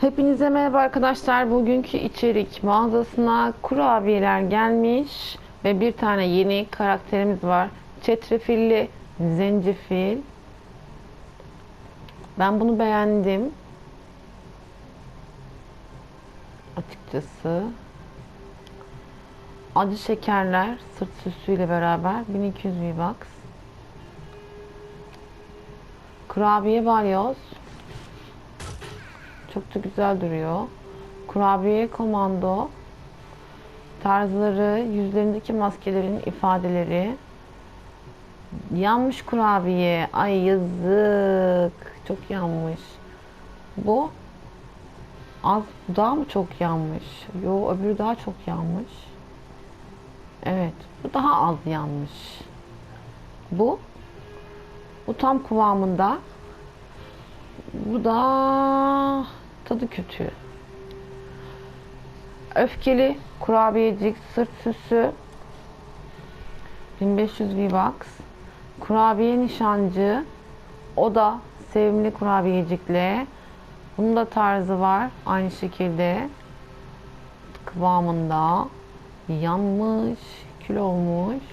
Hepinize merhaba arkadaşlar. Bugünkü içerik mağazasına kurabiyeler gelmiş ve bir tane yeni karakterimiz var. Çetrefilli zencefil. Ben bunu beğendim. Açıkçası. Acı şekerler sırt süsüyle beraber 1200 V-Bucks. Kurabiye balyoz. Çok da güzel duruyor. Kurabiye komando. Tarzları, yüzlerindeki maskelerin ifadeleri. Yanmış kurabiye. Ay yazık. Çok yanmış. Bu az daha mı çok yanmış? Yo öbürü daha çok yanmış. Evet. Bu daha az yanmış. Bu bu tam kıvamında. Bu da tadı kötü. Öfkeli kurabiyecik sırt süsü 1500 V-Bucks. Kurabiye nişancı o da sevimli kurabiyecikle. Bunun da tarzı var. Aynı şekilde kıvamında yanmış, kül olmuş.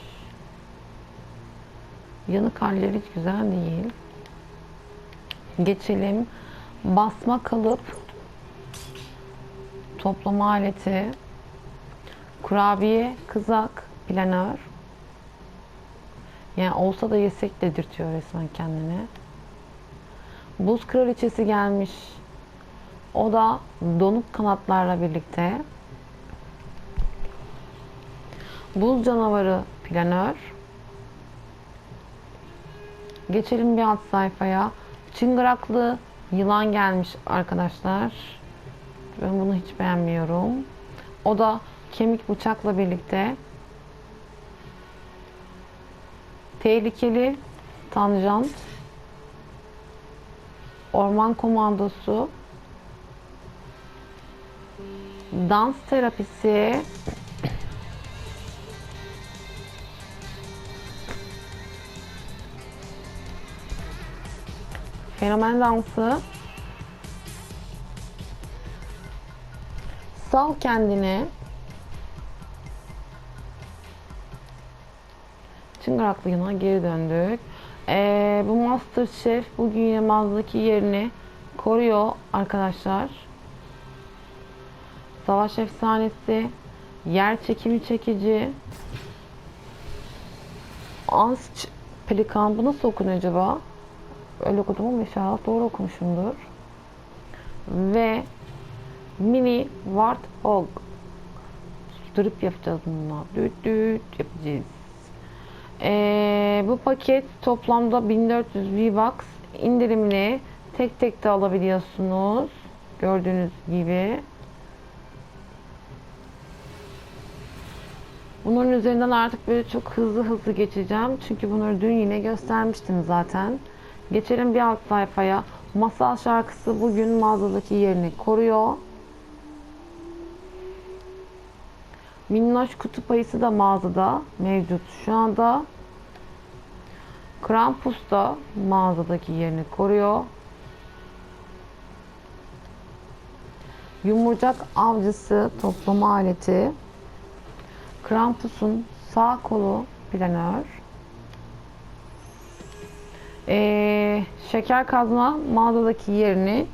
Yanık halleri hiç güzel değil. Geçelim. Basma kalıp toplama aleti kurabiye, kızak, planör. Yani olsa da yesek dedirtiyor resmen kendini. Buz kraliçesi gelmiş. O da donuk kanatlarla birlikte. Buz canavarı planör. Geçelim bir alt sayfaya. Çıngıraklı yılan gelmiş arkadaşlar. Ben bunu hiç beğenmiyorum. O da kemik bıçakla birlikte. Tehlikeli tanjant. Orman komandosu. Dans terapisi. Fenomen dansı. Sal kendini. Çıngıraklı yına geri döndük. Ee, bu Masterchef bugün Yılmaz'daki yerini koruyor arkadaşlar. Savaş efsanesi, yer çekimi çekici, Ans Pelikan bu nasıl okunuyor acaba? Öyle okudum ama inşallah doğru okumuşumdur. Ve mini Warthog drip yapacağız bununla. Düt düt yapacağız. Ee, bu paket toplamda 1400 V-Bucks indirimli. Tek tek de alabiliyorsunuz. Gördüğünüz gibi. Bunların üzerinden artık böyle çok hızlı hızlı geçeceğim. Çünkü bunları dün yine göstermiştim zaten. Geçelim bir alt sayfaya. Masal şarkısı bugün mağazadaki yerini koruyor. Minnoş kutup ayısı da mağazada mevcut şu anda. Krampus da mağazadaki yerini koruyor. Yumurcak avcısı toplama aleti. Krampus'un sağ kolu planör. Ee, şeker kazma mağazadaki yerini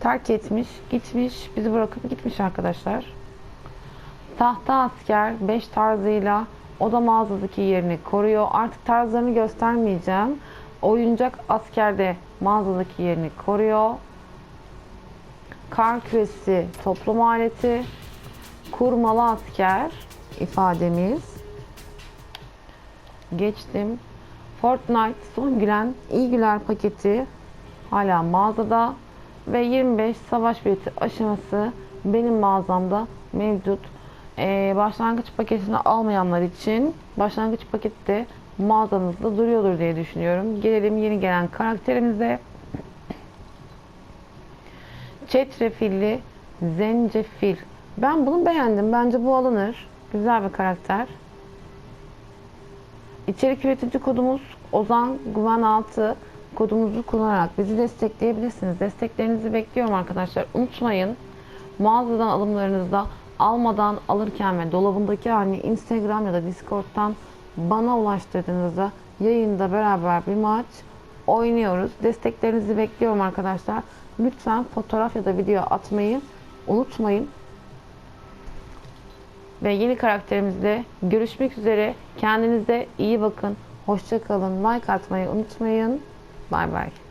terk etmiş, gitmiş, bizi bırakıp gitmiş arkadaşlar. Tahta asker 5 tarzıyla o da mağazadaki yerini koruyor. Artık tarzlarını göstermeyeceğim. Oyuncak asker de mağazadaki yerini koruyor. Kar küresi toplama aleti. Kurmalı asker ifademiz. Geçtim. Fortnite son gülen iyi güler paketi hala mağazada ve 25 savaş bileti aşaması benim mağazamda mevcut. Ee, başlangıç paketini almayanlar için başlangıç paketi de mağazanızda duruyordur diye düşünüyorum. Gelelim yeni gelen karakterimize. Çetrefilli zencefil. Ben bunu beğendim. Bence bu alınır. Güzel bir karakter. İçerik üretici kodumuz Ozan Güven 6 kodumuzu kullanarak bizi destekleyebilirsiniz. Desteklerinizi bekliyorum arkadaşlar. Unutmayın mağazadan alımlarınızda almadan alırken ve dolabındaki halini Instagram ya da Discord'dan bana ulaştırdığınızda yayında beraber bir maç oynuyoruz. Desteklerinizi bekliyorum arkadaşlar. Lütfen fotoğraf ya da video atmayı unutmayın. Ve yeni karakterimizle görüşmek üzere. Kendinize iyi bakın. Hoşça kalın. Like atmayı unutmayın. Bay bay.